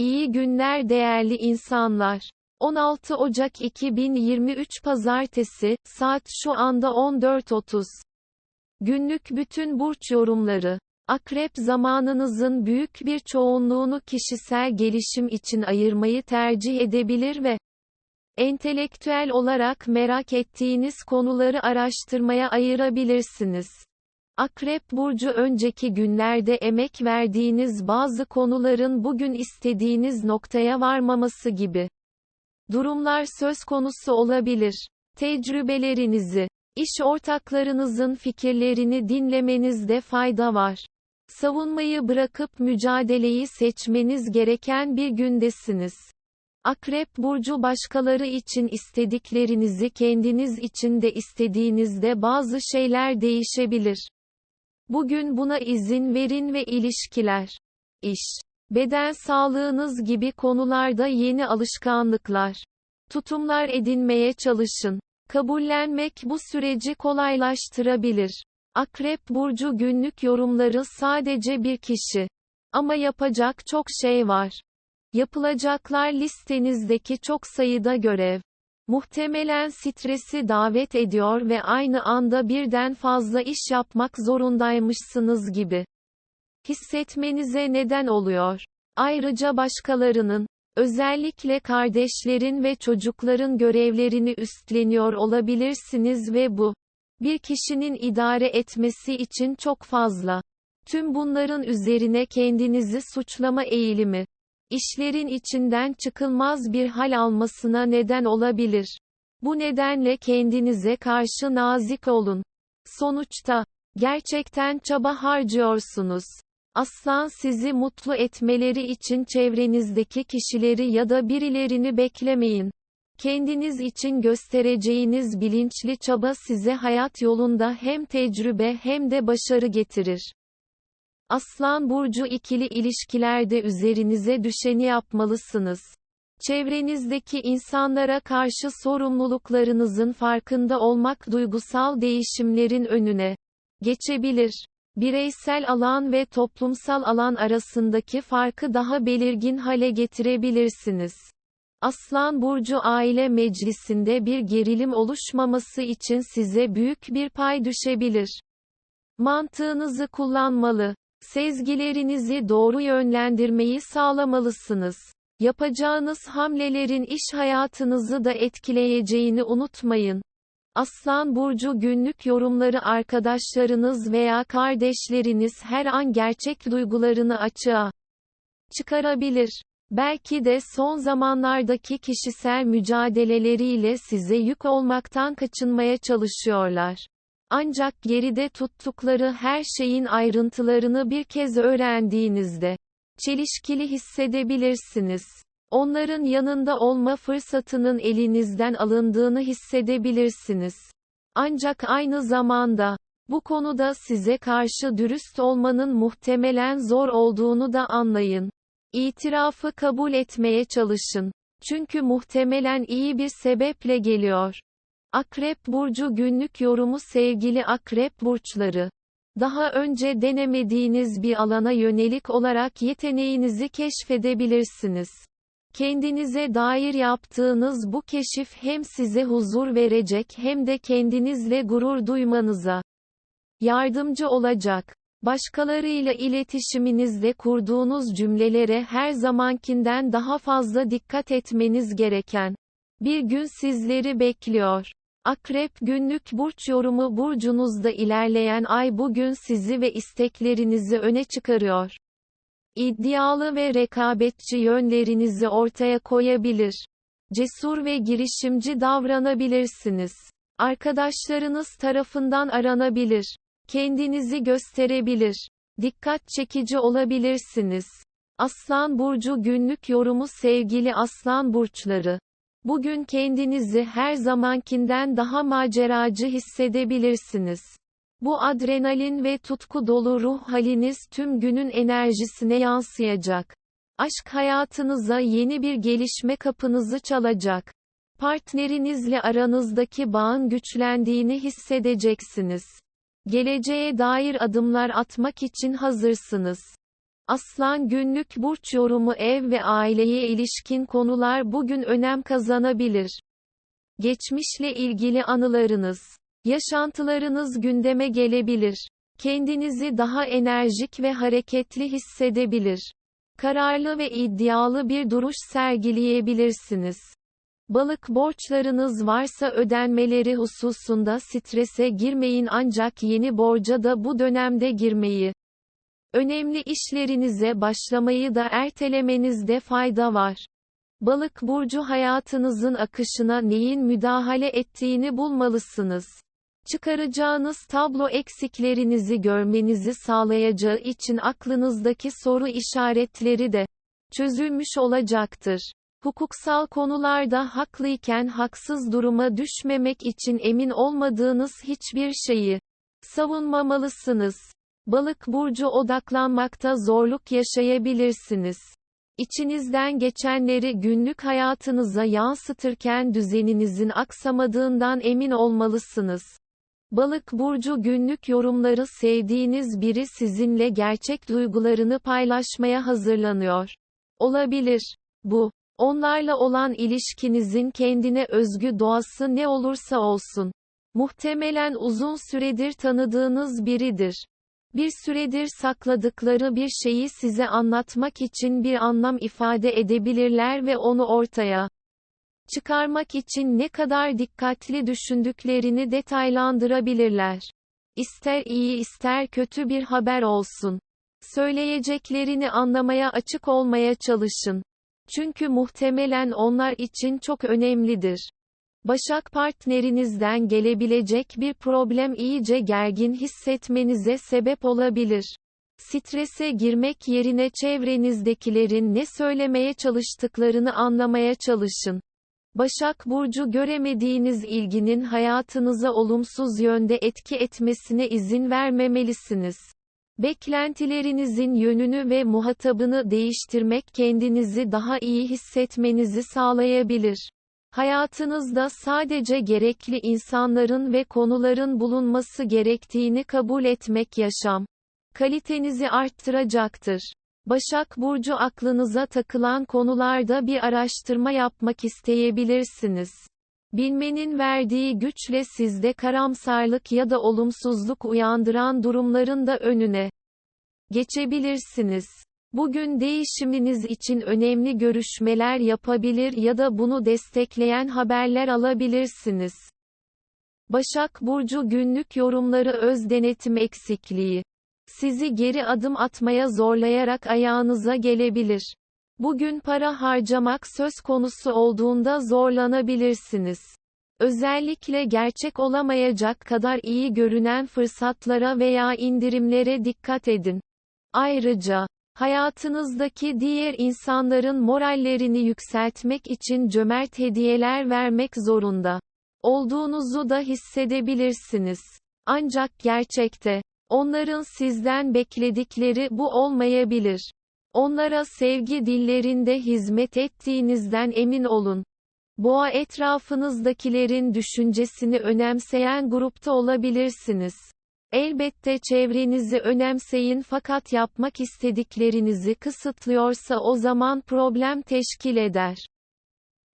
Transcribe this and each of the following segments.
İyi günler değerli insanlar. 16 Ocak 2023 Pazartesi, saat şu anda 14.30. Günlük bütün burç yorumları. Akrep zamanınızın büyük bir çoğunluğunu kişisel gelişim için ayırmayı tercih edebilir ve entelektüel olarak merak ettiğiniz konuları araştırmaya ayırabilirsiniz. Akrep burcu önceki günlerde emek verdiğiniz bazı konuların bugün istediğiniz noktaya varmaması gibi durumlar söz konusu olabilir. Tecrübelerinizi, iş ortaklarınızın fikirlerini dinlemenizde fayda var. Savunmayı bırakıp mücadeleyi seçmeniz gereken bir gündesiniz. Akrep burcu başkaları için istediklerinizi kendiniz için de istediğinizde bazı şeyler değişebilir. Bugün buna izin verin ve ilişkiler, iş, beden sağlığınız gibi konularda yeni alışkanlıklar, tutumlar edinmeye çalışın. Kabullenmek bu süreci kolaylaştırabilir. Akrep burcu günlük yorumları sadece bir kişi. Ama yapacak çok şey var. Yapılacaklar listenizdeki çok sayıda görev. Muhtemelen stresi davet ediyor ve aynı anda birden fazla iş yapmak zorundaymışsınız gibi. Hissetmenize neden oluyor. Ayrıca başkalarının, özellikle kardeşlerin ve çocukların görevlerini üstleniyor olabilirsiniz ve bu, bir kişinin idare etmesi için çok fazla. Tüm bunların üzerine kendinizi suçlama eğilimi, işlerin içinden çıkılmaz bir hal almasına neden olabilir. Bu nedenle kendinize karşı nazik olun. Sonuçta, gerçekten çaba harcıyorsunuz. Aslan sizi mutlu etmeleri için çevrenizdeki kişileri ya da birilerini beklemeyin. Kendiniz için göstereceğiniz bilinçli çaba size hayat yolunda hem tecrübe hem de başarı getirir. Aslan burcu ikili ilişkilerde üzerinize düşeni yapmalısınız. Çevrenizdeki insanlara karşı sorumluluklarınızın farkında olmak duygusal değişimlerin önüne geçebilir. Bireysel alan ve toplumsal alan arasındaki farkı daha belirgin hale getirebilirsiniz. Aslan burcu aile meclisinde bir gerilim oluşmaması için size büyük bir pay düşebilir. Mantığınızı kullanmalı. Sezgilerinizi doğru yönlendirmeyi sağlamalısınız. Yapacağınız hamlelerin iş hayatınızı da etkileyeceğini unutmayın. Aslan burcu günlük yorumları arkadaşlarınız veya kardeşleriniz her an gerçek duygularını açığa çıkarabilir. Belki de son zamanlardaki kişisel mücadeleleriyle size yük olmaktan kaçınmaya çalışıyorlar. Ancak geride tuttukları her şeyin ayrıntılarını bir kez öğrendiğinizde çelişkili hissedebilirsiniz. Onların yanında olma fırsatının elinizden alındığını hissedebilirsiniz. Ancak aynı zamanda bu konuda size karşı dürüst olmanın muhtemelen zor olduğunu da anlayın. İtirafı kabul etmeye çalışın. Çünkü muhtemelen iyi bir sebeple geliyor. Akrep burcu günlük yorumu sevgili akrep burçları. Daha önce denemediğiniz bir alana yönelik olarak yeteneğinizi keşfedebilirsiniz. Kendinize dair yaptığınız bu keşif hem size huzur verecek hem de kendinizle gurur duymanıza yardımcı olacak. Başkalarıyla iletişiminizde kurduğunuz cümlelere her zamankinden daha fazla dikkat etmeniz gereken bir gün sizleri bekliyor. Akrep günlük burç yorumu burcunuzda ilerleyen ay bugün sizi ve isteklerinizi öne çıkarıyor. İddialı ve rekabetçi yönlerinizi ortaya koyabilir. Cesur ve girişimci davranabilirsiniz. Arkadaşlarınız tarafından aranabilir. Kendinizi gösterebilir. Dikkat çekici olabilirsiniz. Aslan burcu günlük yorumu sevgili aslan burçları. Bugün kendinizi her zamankinden daha maceracı hissedebilirsiniz. Bu adrenalin ve tutku dolu ruh haliniz tüm günün enerjisine yansıyacak. Aşk hayatınıza yeni bir gelişme kapınızı çalacak. Partnerinizle aranızdaki bağın güçlendiğini hissedeceksiniz. Geleceğe dair adımlar atmak için hazırsınız. Aslan günlük burç yorumu ev ve aileye ilişkin konular bugün önem kazanabilir. Geçmişle ilgili anılarınız, yaşantılarınız gündeme gelebilir. Kendinizi daha enerjik ve hareketli hissedebilir. Kararlı ve iddialı bir duruş sergileyebilirsiniz. Balık borçlarınız varsa ödenmeleri hususunda strese girmeyin ancak yeni borca da bu dönemde girmeyi. Önemli işlerinize başlamayı da ertelemenizde fayda var. Balık burcu hayatınızın akışına neyin müdahale ettiğini bulmalısınız. Çıkaracağınız tablo eksiklerinizi görmenizi sağlayacağı için aklınızdaki soru işaretleri de çözülmüş olacaktır. Hukuksal konularda haklıyken haksız duruma düşmemek için emin olmadığınız hiçbir şeyi savunmamalısınız. Balık burcu odaklanmakta zorluk yaşayabilirsiniz. İçinizden geçenleri günlük hayatınıza yansıtırken düzeninizin aksamadığından emin olmalısınız. Balık burcu günlük yorumları sevdiğiniz biri sizinle gerçek duygularını paylaşmaya hazırlanıyor. Olabilir. Bu, onlarla olan ilişkinizin kendine özgü doğası ne olursa olsun. Muhtemelen uzun süredir tanıdığınız biridir. Bir süredir sakladıkları bir şeyi size anlatmak için bir anlam ifade edebilirler ve onu ortaya çıkarmak için ne kadar dikkatli düşündüklerini detaylandırabilirler. İster iyi ister kötü bir haber olsun. Söyleyeceklerini anlamaya açık olmaya çalışın. Çünkü muhtemelen onlar için çok önemlidir. Başak partnerinizden gelebilecek bir problem iyice gergin hissetmenize sebep olabilir. Strese girmek yerine çevrenizdekilerin ne söylemeye çalıştıklarını anlamaya çalışın. Başak Burcu göremediğiniz ilginin hayatınıza olumsuz yönde etki etmesine izin vermemelisiniz. Beklentilerinizin yönünü ve muhatabını değiştirmek kendinizi daha iyi hissetmenizi sağlayabilir. Hayatınızda sadece gerekli insanların ve konuların bulunması gerektiğini kabul etmek yaşam kalitenizi arttıracaktır. Başak Burcu aklınıza takılan konularda bir araştırma yapmak isteyebilirsiniz. Bilmenin verdiği güçle sizde karamsarlık ya da olumsuzluk uyandıran durumların da önüne geçebilirsiniz. Bugün değişiminiz için önemli görüşmeler yapabilir ya da bunu destekleyen haberler alabilirsiniz. Başak Burcu günlük yorumları öz denetim eksikliği sizi geri adım atmaya zorlayarak ayağınıza gelebilir. Bugün para harcamak söz konusu olduğunda zorlanabilirsiniz. Özellikle gerçek olamayacak kadar iyi görünen fırsatlara veya indirimlere dikkat edin. Ayrıca, hayatınızdaki diğer insanların morallerini yükseltmek için cömert hediyeler vermek zorunda olduğunuzu da hissedebilirsiniz. Ancak gerçekte, Onların sizden bekledikleri bu olmayabilir. Onlara sevgi dillerinde hizmet ettiğinizden emin olun. Boğa etrafınızdakilerin düşüncesini önemseyen grupta olabilirsiniz. Elbette çevrenizi önemseyin fakat yapmak istediklerinizi kısıtlıyorsa o zaman problem teşkil eder.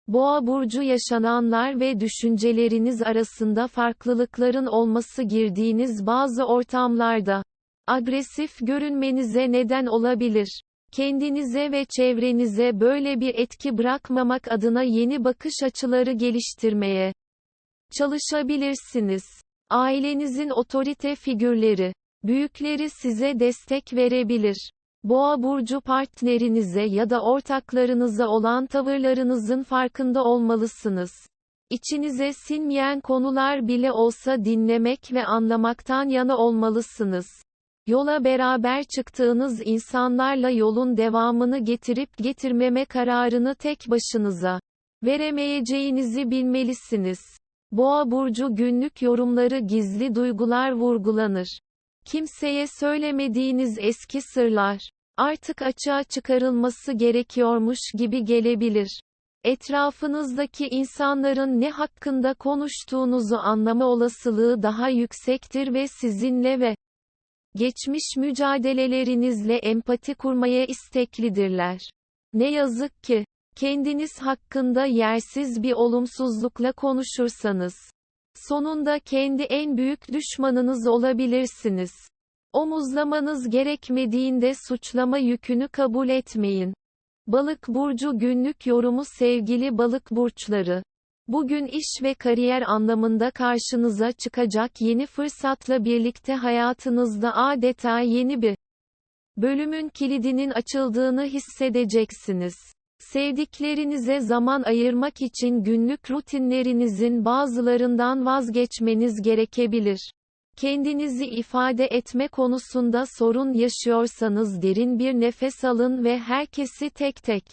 Boğa burcu yaşananlar ve düşünceleriniz arasında farklılıkların olması girdiğiniz bazı ortamlarda agresif görünmenize neden olabilir. Kendinize ve çevrenize böyle bir etki bırakmamak adına yeni bakış açıları geliştirmeye çalışabilirsiniz. Ailenizin otorite figürleri, büyükleri size destek verebilir. Boğa burcu partnerinize ya da ortaklarınıza olan tavırlarınızın farkında olmalısınız. İçinize sinmeyen konular bile olsa dinlemek ve anlamaktan yana olmalısınız. Yola beraber çıktığınız insanlarla yolun devamını getirip getirmeme kararını tek başınıza veremeyeceğinizi bilmelisiniz. Boğa burcu günlük yorumları gizli duygular vurgulanır. Kimseye söylemediğiniz eski sırlar artık açığa çıkarılması gerekiyormuş gibi gelebilir. Etrafınızdaki insanların ne hakkında konuştuğunuzu anlama olasılığı daha yüksektir ve sizinle ve Geçmiş mücadelelerinizle empati kurmaya isteklidirler. Ne yazık ki, kendiniz hakkında yersiz bir olumsuzlukla konuşursanız, sonunda kendi en büyük düşmanınız olabilirsiniz. Omuzlamanız gerekmediğinde suçlama yükünü kabul etmeyin. Balık burcu günlük yorumu sevgili balık burçları. Bugün iş ve kariyer anlamında karşınıza çıkacak yeni fırsatla birlikte hayatınızda adeta yeni bir bölümün kilidinin açıldığını hissedeceksiniz. Sevdiklerinize zaman ayırmak için günlük rutinlerinizin bazılarından vazgeçmeniz gerekebilir. Kendinizi ifade etme konusunda sorun yaşıyorsanız derin bir nefes alın ve herkesi tek tek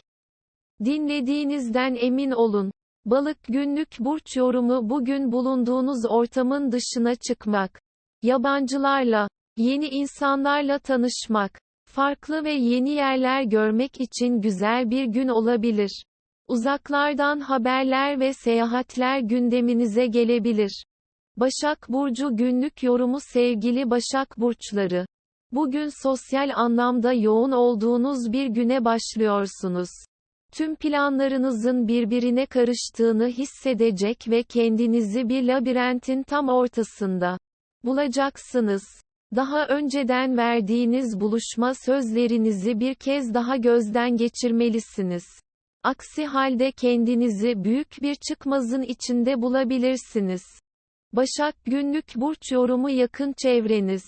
dinlediğinizden emin olun. Balık günlük burç yorumu bugün bulunduğunuz ortamın dışına çıkmak, yabancılarla, yeni insanlarla tanışmak, farklı ve yeni yerler görmek için güzel bir gün olabilir. Uzaklardan haberler ve seyahatler gündeminize gelebilir. Başak Burcu günlük yorumu sevgili Başak Burçları. Bugün sosyal anlamda yoğun olduğunuz bir güne başlıyorsunuz. Tüm planlarınızın birbirine karıştığını hissedecek ve kendinizi bir labirentin tam ortasında bulacaksınız. Daha önceden verdiğiniz buluşma sözlerinizi bir kez daha gözden geçirmelisiniz. Aksi halde kendinizi büyük bir çıkmazın içinde bulabilirsiniz. Başak günlük burç yorumu yakın çevreniz.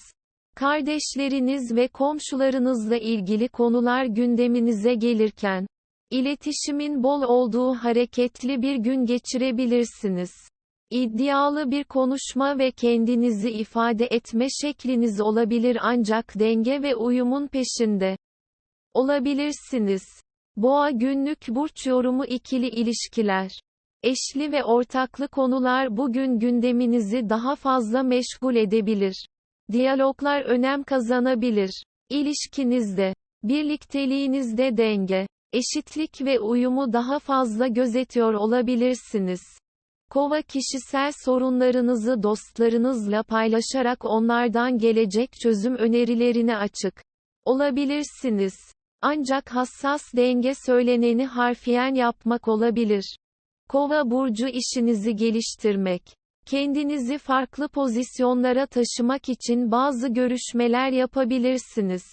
Kardeşleriniz ve komşularınızla ilgili konular gündeminize gelirken, iletişimin bol olduğu hareketli bir gün geçirebilirsiniz. İddialı bir konuşma ve kendinizi ifade etme şekliniz olabilir ancak denge ve uyumun peşinde olabilirsiniz. Boğa günlük burç yorumu ikili ilişkiler. Eşli ve ortaklı konular bugün gündeminizi daha fazla meşgul edebilir. Diyaloglar önem kazanabilir. İlişkinizde, birlikteliğinizde denge, eşitlik ve uyumu daha fazla gözetiyor olabilirsiniz. Kova kişisel sorunlarınızı dostlarınızla paylaşarak onlardan gelecek çözüm önerilerine açık olabilirsiniz. Ancak hassas denge söyleneni harfiyen yapmak olabilir. Kova burcu işinizi geliştirmek, kendinizi farklı pozisyonlara taşımak için bazı görüşmeler yapabilirsiniz.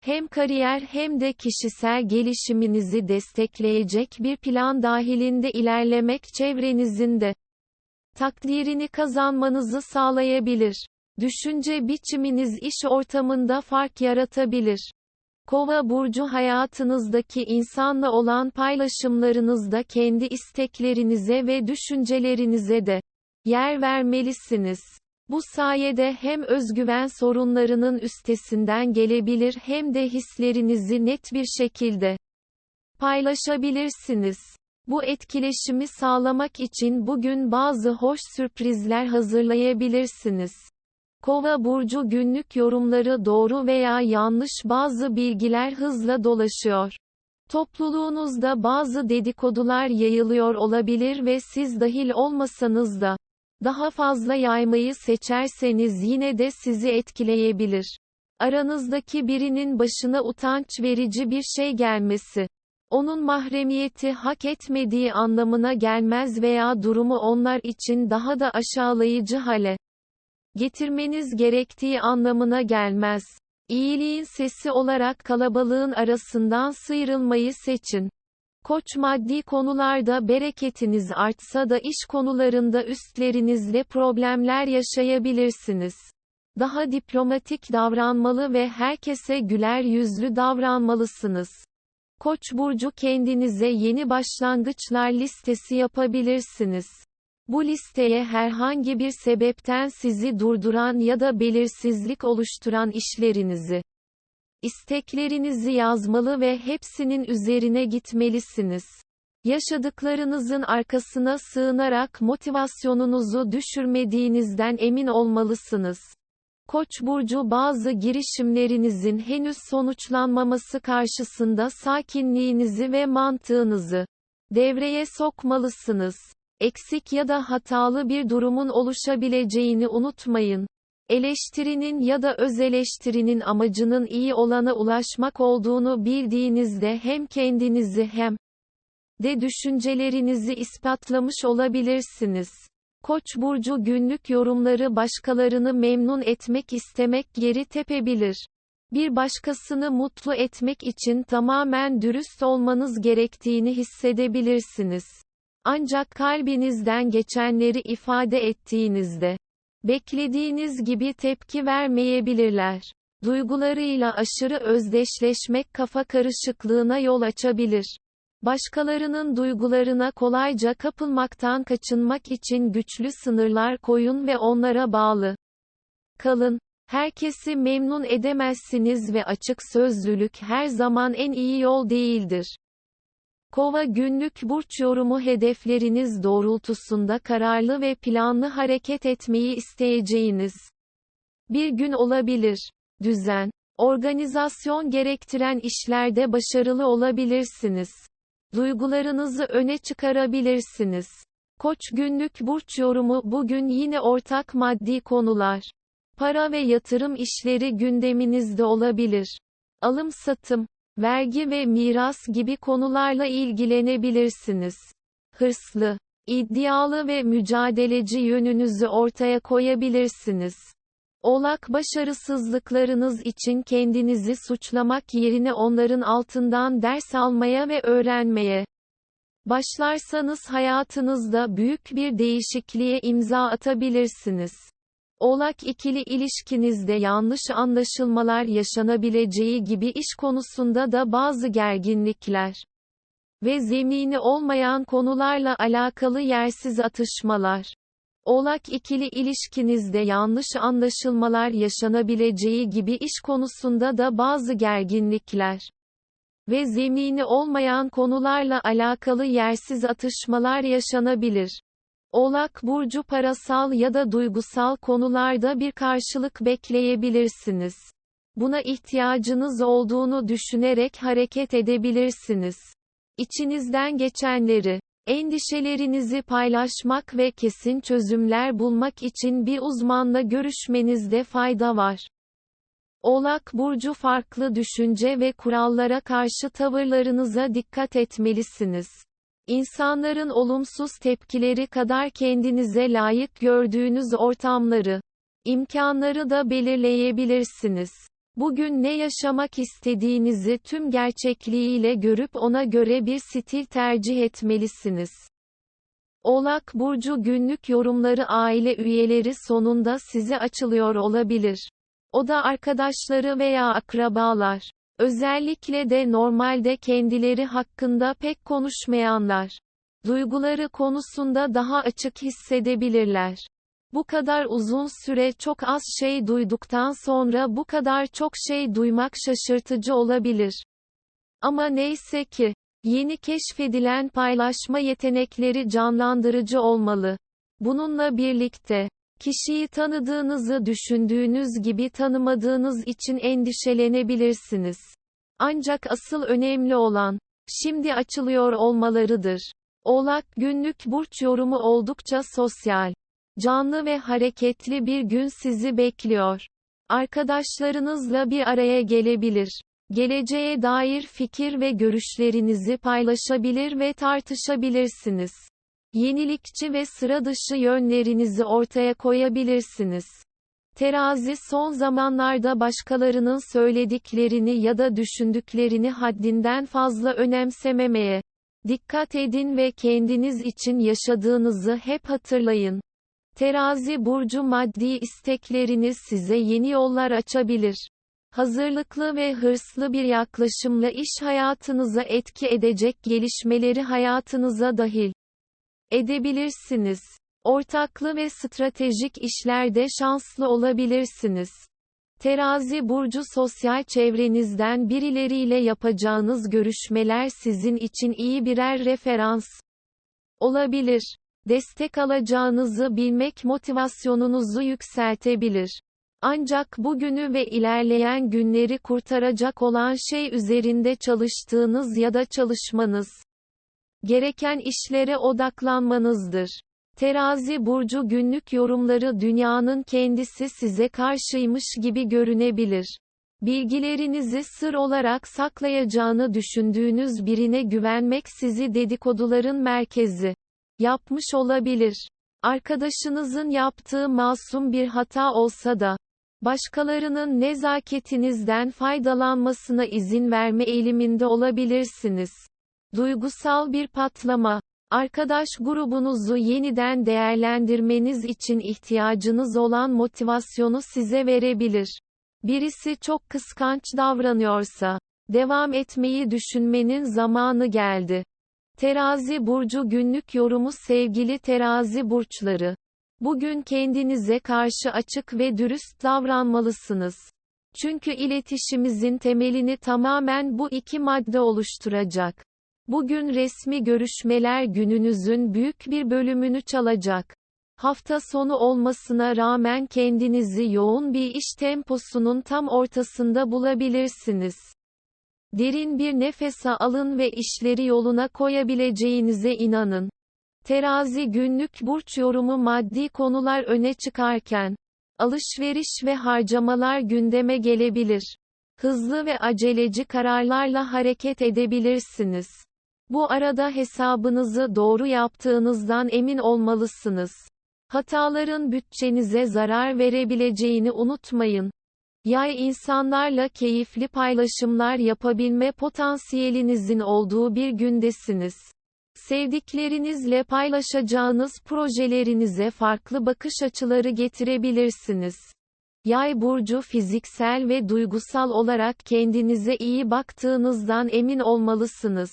Hem kariyer hem de kişisel gelişiminizi destekleyecek bir plan dahilinde ilerlemek çevrenizin de takdirini kazanmanızı sağlayabilir. Düşünce biçiminiz iş ortamında fark yaratabilir. Kova burcu hayatınızdaki insanla olan paylaşımlarınızda kendi isteklerinize ve düşüncelerinize de yer vermelisiniz. Bu sayede hem özgüven sorunlarının üstesinden gelebilir hem de hislerinizi net bir şekilde paylaşabilirsiniz. Bu etkileşimi sağlamak için bugün bazı hoş sürprizler hazırlayabilirsiniz. Kova burcu günlük yorumları doğru veya yanlış bazı bilgiler hızla dolaşıyor. Topluluğunuzda bazı dedikodular yayılıyor olabilir ve siz dahil olmasanız da daha fazla yaymayı seçerseniz yine de sizi etkileyebilir. Aranızdaki birinin başına utanç verici bir şey gelmesi onun mahremiyeti hak etmediği anlamına gelmez veya durumu onlar için daha da aşağılayıcı hale getirmeniz gerektiği anlamına gelmez. İyiliğin sesi olarak kalabalığın arasından sıyrılmayı seçin. Koç maddi konularda bereketiniz artsa da iş konularında üstlerinizle problemler yaşayabilirsiniz. Daha diplomatik davranmalı ve herkese güler yüzlü davranmalısınız. Koç burcu kendinize yeni başlangıçlar listesi yapabilirsiniz. Bu listeye herhangi bir sebepten sizi durduran ya da belirsizlik oluşturan işlerinizi, isteklerinizi yazmalı ve hepsinin üzerine gitmelisiniz. Yaşadıklarınızın arkasına sığınarak motivasyonunuzu düşürmediğinizden emin olmalısınız. Koç burcu bazı girişimlerinizin henüz sonuçlanmaması karşısında sakinliğinizi ve mantığınızı devreye sokmalısınız. Eksik ya da hatalı bir durumun oluşabileceğini unutmayın. Eleştirinin ya da öz eleştirinin amacının iyi olana ulaşmak olduğunu bildiğinizde hem kendinizi hem de düşüncelerinizi ispatlamış olabilirsiniz. Koç burcu günlük yorumları başkalarını memnun etmek istemek geri tepebilir. Bir başkasını mutlu etmek için tamamen dürüst olmanız gerektiğini hissedebilirsiniz. Ancak kalbinizden geçenleri ifade ettiğinizde beklediğiniz gibi tepki vermeyebilirler. Duygularıyla aşırı özdeşleşmek kafa karışıklığına yol açabilir. Başkalarının duygularına kolayca kapılmaktan kaçınmak için güçlü sınırlar koyun ve onlara bağlı kalın. Herkesi memnun edemezsiniz ve açık sözlülük her zaman en iyi yol değildir. Kova günlük burç yorumu hedefleriniz doğrultusunda kararlı ve planlı hareket etmeyi isteyeceğiniz bir gün olabilir. Düzen, organizasyon gerektiren işlerde başarılı olabilirsiniz. Duygularınızı öne çıkarabilirsiniz. Koç günlük burç yorumu bugün yine ortak maddi konular. Para ve yatırım işleri gündeminizde olabilir. Alım satım, vergi ve miras gibi konularla ilgilenebilirsiniz. Hırslı, iddialı ve mücadeleci yönünüzü ortaya koyabilirsiniz. Oğlak başarısızlıklarınız için kendinizi suçlamak yerine onların altından ders almaya ve öğrenmeye başlarsanız hayatınızda büyük bir değişikliğe imza atabilirsiniz. Oğlak ikili ilişkinizde yanlış anlaşılmalar yaşanabileceği gibi iş konusunda da bazı gerginlikler ve zemini olmayan konularla alakalı yersiz atışmalar Oğlak ikili ilişkinizde yanlış anlaşılmalar yaşanabileceği gibi iş konusunda da bazı gerginlikler ve zemini olmayan konularla alakalı yersiz atışmalar yaşanabilir. Oğlak burcu parasal ya da duygusal konularda bir karşılık bekleyebilirsiniz. Buna ihtiyacınız olduğunu düşünerek hareket edebilirsiniz. İçinizden geçenleri Endişelerinizi paylaşmak ve kesin çözümler bulmak için bir uzmanla görüşmenizde fayda var. Oğlak burcu farklı düşünce ve kurallara karşı tavırlarınıza dikkat etmelisiniz. İnsanların olumsuz tepkileri kadar kendinize layık gördüğünüz ortamları, imkanları da belirleyebilirsiniz. Bugün ne yaşamak istediğinizi tüm gerçekliğiyle görüp ona göre bir stil tercih etmelisiniz. Oğlak Burcu günlük yorumları aile üyeleri sonunda size açılıyor olabilir. O da arkadaşları veya akrabalar. Özellikle de normalde kendileri hakkında pek konuşmayanlar. Duyguları konusunda daha açık hissedebilirler. Bu kadar uzun süre çok az şey duyduktan sonra bu kadar çok şey duymak şaşırtıcı olabilir. Ama neyse ki, yeni keşfedilen paylaşma yetenekleri canlandırıcı olmalı. Bununla birlikte, kişiyi tanıdığınızı düşündüğünüz gibi tanımadığınız için endişelenebilirsiniz. Ancak asıl önemli olan, şimdi açılıyor olmalarıdır. Oğlak günlük burç yorumu oldukça sosyal. Canlı ve hareketli bir gün sizi bekliyor. Arkadaşlarınızla bir araya gelebilir. Geleceğe dair fikir ve görüşlerinizi paylaşabilir ve tartışabilirsiniz. Yenilikçi ve sıra dışı yönlerinizi ortaya koyabilirsiniz. Terazi son zamanlarda başkalarının söylediklerini ya da düşündüklerini haddinden fazla önemsememeye dikkat edin ve kendiniz için yaşadığınızı hep hatırlayın. Terazi burcu maddi istekleriniz size yeni yollar açabilir. Hazırlıklı ve hırslı bir yaklaşımla iş hayatınıza etki edecek gelişmeleri hayatınıza dahil edebilirsiniz. Ortaklı ve stratejik işlerde şanslı olabilirsiniz. Terazi burcu sosyal çevrenizden birileriyle yapacağınız görüşmeler sizin için iyi birer referans olabilir destek alacağınızı bilmek motivasyonunuzu yükseltebilir. Ancak bugünü ve ilerleyen günleri kurtaracak olan şey üzerinde çalıştığınız ya da çalışmanız gereken işlere odaklanmanızdır. Terazi burcu günlük yorumları dünyanın kendisi size karşıymış gibi görünebilir. Bilgilerinizi sır olarak saklayacağını düşündüğünüz birine güvenmek sizi dedikoduların merkezi yapmış olabilir. Arkadaşınızın yaptığı masum bir hata olsa da, başkalarının nezaketinizden faydalanmasına izin verme eğiliminde olabilirsiniz. Duygusal bir patlama, arkadaş grubunuzu yeniden değerlendirmeniz için ihtiyacınız olan motivasyonu size verebilir. Birisi çok kıskanç davranıyorsa, devam etmeyi düşünmenin zamanı geldi. Terazi burcu günlük yorumu sevgili terazi burçları. Bugün kendinize karşı açık ve dürüst davranmalısınız. Çünkü iletişimimizin temelini tamamen bu iki madde oluşturacak. Bugün resmi görüşmeler gününüzün büyük bir bölümünü çalacak. Hafta sonu olmasına rağmen kendinizi yoğun bir iş temposunun tam ortasında bulabilirsiniz. Derin bir nefes alın ve işleri yoluna koyabileceğinize inanın. Terazi günlük burç yorumu maddi konular öne çıkarken, alışveriş ve harcamalar gündeme gelebilir. Hızlı ve aceleci kararlarla hareket edebilirsiniz. Bu arada hesabınızı doğru yaptığınızdan emin olmalısınız. Hataların bütçenize zarar verebileceğini unutmayın. Yay insanlarla keyifli paylaşımlar yapabilme potansiyelinizin olduğu bir gündesiniz. Sevdiklerinizle paylaşacağınız projelerinize farklı bakış açıları getirebilirsiniz. Yay burcu fiziksel ve duygusal olarak kendinize iyi baktığınızdan emin olmalısınız.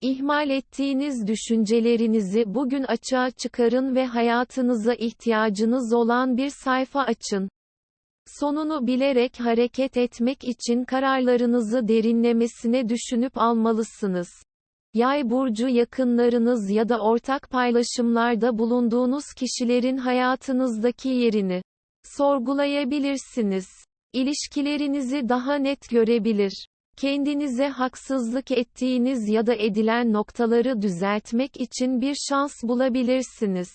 İhmal ettiğiniz düşüncelerinizi bugün açığa çıkarın ve hayatınıza ihtiyacınız olan bir sayfa açın. Sonunu bilerek hareket etmek için kararlarınızı derinlemesine düşünüp almalısınız. Yay burcu yakınlarınız ya da ortak paylaşımlarda bulunduğunuz kişilerin hayatınızdaki yerini sorgulayabilirsiniz. İlişkilerinizi daha net görebilir. Kendinize haksızlık ettiğiniz ya da edilen noktaları düzeltmek için bir şans bulabilirsiniz.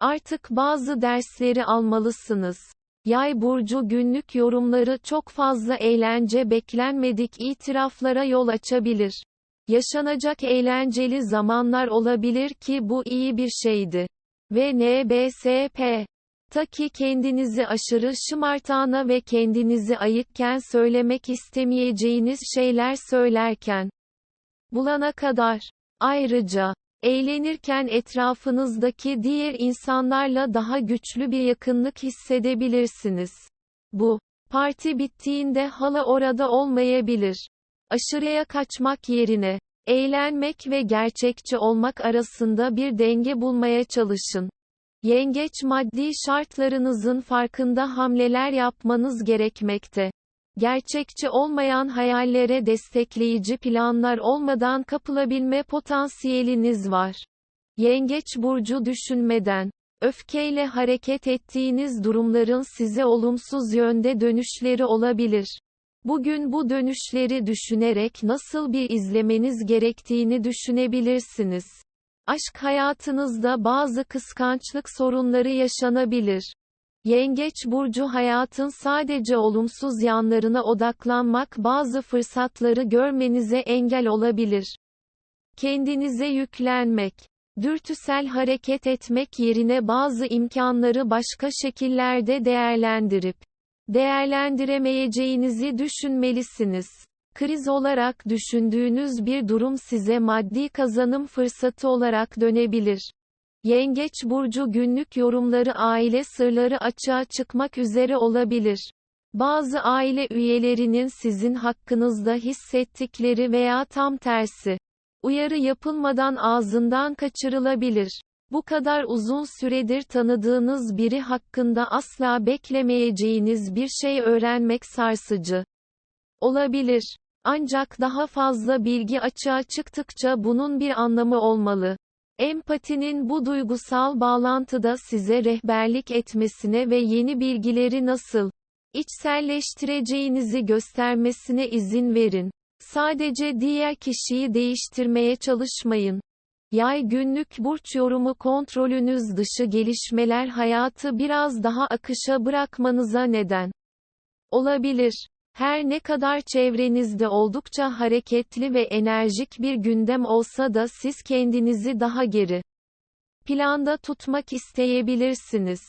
Artık bazı dersleri almalısınız. Yay burcu günlük yorumları çok fazla eğlence beklenmedik itiraflara yol açabilir. Yaşanacak eğlenceli zamanlar olabilir ki bu iyi bir şeydi. Ve NBSP Ta ki kendinizi aşırı şımartana ve kendinizi ayıkken söylemek istemeyeceğiniz şeyler söylerken bulana kadar. Ayrıca, eğlenirken etrafınızdaki diğer insanlarla daha güçlü bir yakınlık hissedebilirsiniz. Bu, parti bittiğinde hala orada olmayabilir. Aşırıya kaçmak yerine, eğlenmek ve gerçekçi olmak arasında bir denge bulmaya çalışın. Yengeç maddi şartlarınızın farkında hamleler yapmanız gerekmekte. Gerçekçi olmayan hayallere destekleyici planlar olmadan kapılabilme potansiyeliniz var. Yengeç burcu düşünmeden, öfkeyle hareket ettiğiniz durumların size olumsuz yönde dönüşleri olabilir. Bugün bu dönüşleri düşünerek nasıl bir izlemeniz gerektiğini düşünebilirsiniz. Aşk hayatınızda bazı kıskançlık sorunları yaşanabilir. Yengeç burcu hayatın sadece olumsuz yanlarına odaklanmak bazı fırsatları görmenize engel olabilir. Kendinize yüklenmek, dürtüsel hareket etmek yerine bazı imkanları başka şekillerde değerlendirip değerlendiremeyeceğinizi düşünmelisiniz. Kriz olarak düşündüğünüz bir durum size maddi kazanım fırsatı olarak dönebilir. Yengeç burcu günlük yorumları aile sırları açığa çıkmak üzere olabilir. Bazı aile üyelerinin sizin hakkınızda hissettikleri veya tam tersi uyarı yapılmadan ağzından kaçırılabilir. Bu kadar uzun süredir tanıdığınız biri hakkında asla beklemeyeceğiniz bir şey öğrenmek sarsıcı olabilir. Ancak daha fazla bilgi açığa çıktıkça bunun bir anlamı olmalı. Empatinin bu duygusal bağlantıda size rehberlik etmesine ve yeni bilgileri nasıl içselleştireceğinizi göstermesine izin verin. Sadece diğer kişiyi değiştirmeye çalışmayın. Yay günlük burç yorumu kontrolünüz dışı gelişmeler hayatı biraz daha akışa bırakmanıza neden olabilir. Her ne kadar çevrenizde oldukça hareketli ve enerjik bir gündem olsa da siz kendinizi daha geri planda tutmak isteyebilirsiniz.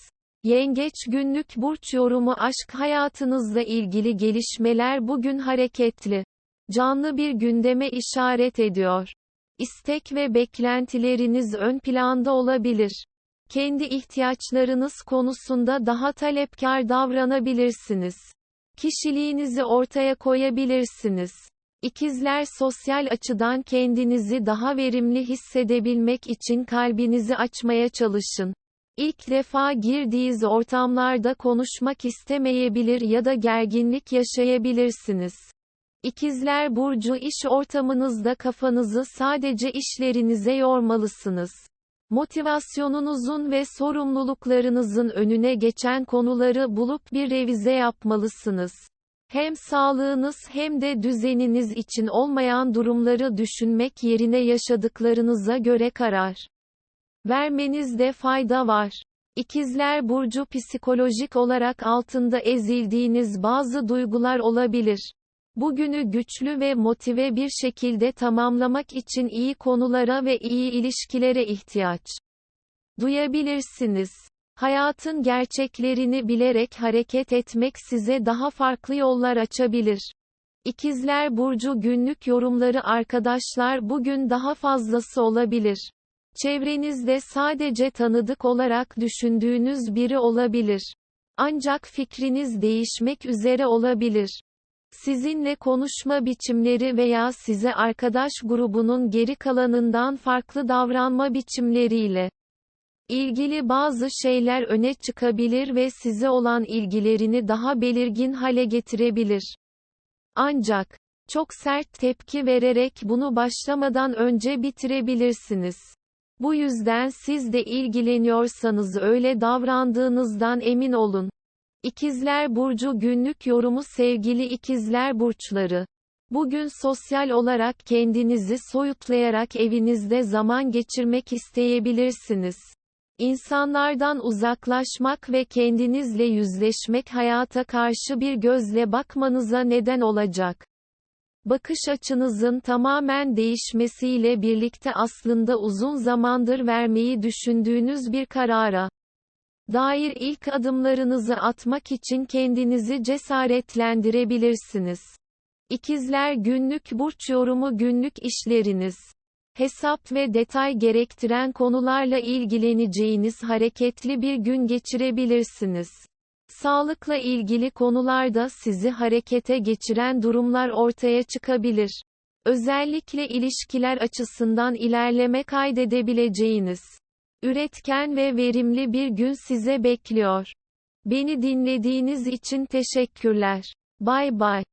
Yengeç günlük burç yorumu aşk hayatınızla ilgili gelişmeler bugün hareketli, canlı bir gündeme işaret ediyor. İstek ve beklentileriniz ön planda olabilir. Kendi ihtiyaçlarınız konusunda daha talepkar davranabilirsiniz. Kişiliğinizi ortaya koyabilirsiniz. İkizler sosyal açıdan kendinizi daha verimli hissedebilmek için kalbinizi açmaya çalışın. İlk defa girdiğiniz ortamlarda konuşmak istemeyebilir ya da gerginlik yaşayabilirsiniz. İkizler Burcu iş ortamınızda kafanızı sadece işlerinize yormalısınız. Motivasyonunuzun ve sorumluluklarınızın önüne geçen konuları bulup bir revize yapmalısınız. Hem sağlığınız hem de düzeniniz için olmayan durumları düşünmek yerine yaşadıklarınıza göre karar vermenizde fayda var. İkizler Burcu psikolojik olarak altında ezildiğiniz bazı duygular olabilir. Bugünü güçlü ve motive bir şekilde tamamlamak için iyi konulara ve iyi ilişkilere ihtiyaç duyabilirsiniz. Hayatın gerçeklerini bilerek hareket etmek size daha farklı yollar açabilir. İkizler Burcu günlük yorumları arkadaşlar bugün daha fazlası olabilir. Çevrenizde sadece tanıdık olarak düşündüğünüz biri olabilir. Ancak fikriniz değişmek üzere olabilir. Sizinle konuşma biçimleri veya size arkadaş grubunun geri kalanından farklı davranma biçimleriyle ilgili bazı şeyler öne çıkabilir ve size olan ilgilerini daha belirgin hale getirebilir. Ancak çok sert tepki vererek bunu başlamadan önce bitirebilirsiniz. Bu yüzden siz de ilgileniyorsanız öyle davrandığınızdan emin olun. İkizler Burcu günlük yorumu sevgili ikizler burçları. Bugün sosyal olarak kendinizi soyutlayarak evinizde zaman geçirmek isteyebilirsiniz. İnsanlardan uzaklaşmak ve kendinizle yüzleşmek hayata karşı bir gözle bakmanıza neden olacak. Bakış açınızın tamamen değişmesiyle birlikte aslında uzun zamandır vermeyi düşündüğünüz bir karara dair ilk adımlarınızı atmak için kendinizi cesaretlendirebilirsiniz. İkizler günlük burç yorumu günlük işleriniz. Hesap ve detay gerektiren konularla ilgileneceğiniz hareketli bir gün geçirebilirsiniz. Sağlıkla ilgili konularda sizi harekete geçiren durumlar ortaya çıkabilir. Özellikle ilişkiler açısından ilerleme kaydedebileceğiniz üretken ve verimli bir gün size bekliyor. Beni dinlediğiniz için teşekkürler. Bay bay.